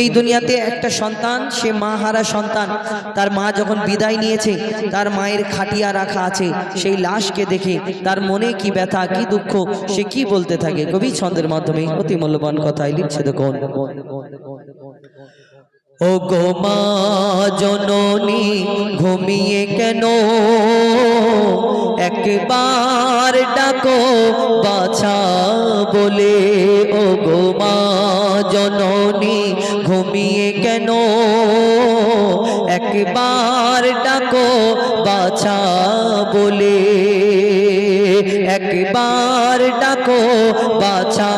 এই দুনিয়াতে একটা সন্তান, সে মা হারা সন্তান। তার মা যখন বিদায় নিয়েছে, তার মায়ের খাটিয়া রাখা আছে, সেই লাশকে দেখে তার মনে কি ব্যথা, কি দুঃখ, সে কি বলতে থাকে? কবি ছন্দের মাধ্যমে অতি মূল্যবান কথাই লিখছে দেখুন। ও গো মা জননী, ঘুমিয়ে কেন? একবার ডাকো বাছা বলে ও গো মা জননী ঘুমিয়ে কেন? একবার ডাকো বাছা বলে। একবার ডাকো বাছা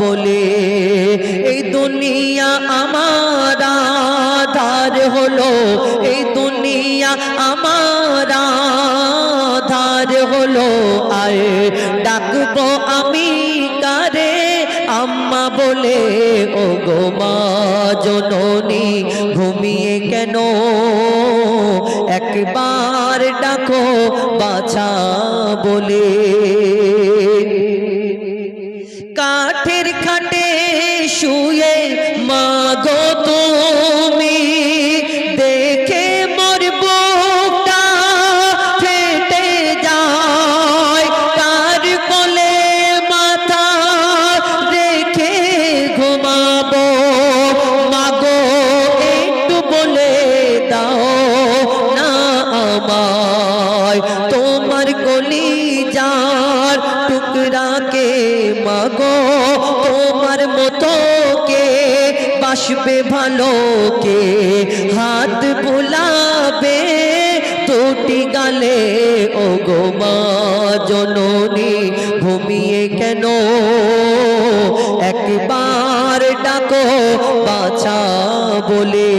বলে। এই দুনিয়া আমার আধার হলো, এই দুনিয়া আম্মা বলে ও গো মা জননী, ঘুমিয়ে কেন? একবার ডাকো বাছা বলে। কাঠের খাটে শুয়ে তোমার কলি যার টুকরাকে মাগো, তোমার মতো কে বাসবে ভালো কে? হাত বুলাবে দুটি গালে ও গো মা জননী ঘুমিয়ে কেন? একবার ডাকো বাছা বলে,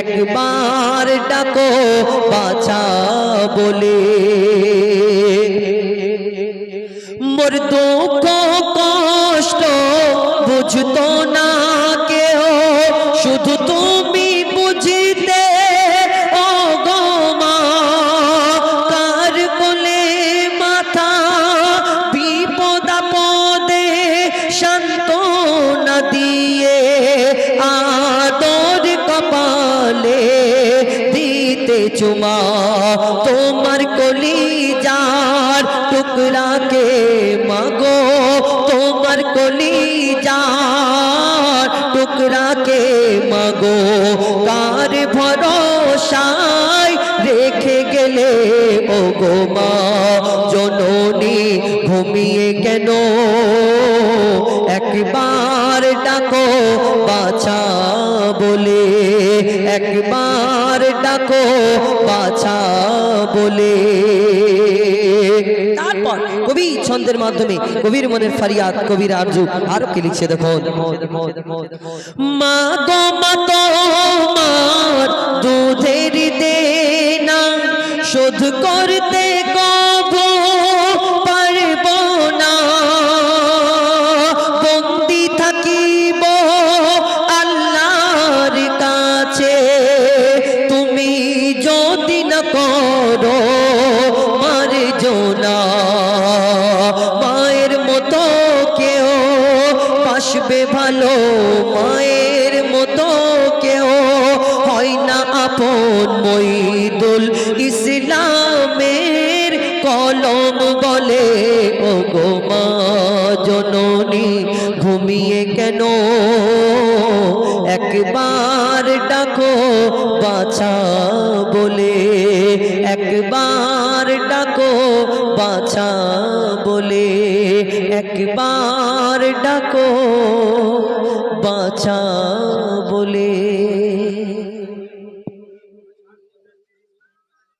একবার ডাকো বাছা বলে। মোর দুঃখ কষ্ট বুঝতো না কেউ। শুধু তুমি চুমা তোমার কলি যার টুকরাকে মাগো, তোমার কলি যার টুকরাকে মাগো। কার ভরসায় রেখে গেলে ও গো জননী ঘুমিয়ে কেন? একবার ডাকো বাছা বলে, একবার ডাকো, বাছা বলে। তারপর কবি ছন্দের মাধ্যমে কবির মনের ফারিয়াদ, কবির আরজু আরও কে লিখছে দেখুন। মা গো, মা মায়ের মতো কেউ বাসবে ভালো, মায়ের মতো কেউ। হয় না আপন মইদুল ইসলামের কলম বলে ও গো মা জননী ঘুমিয়ে কেন? একবার ডাকো বাছা বলে, একবার ডাকো বাছা বলে একবার ডাকো বাঁচা বলে।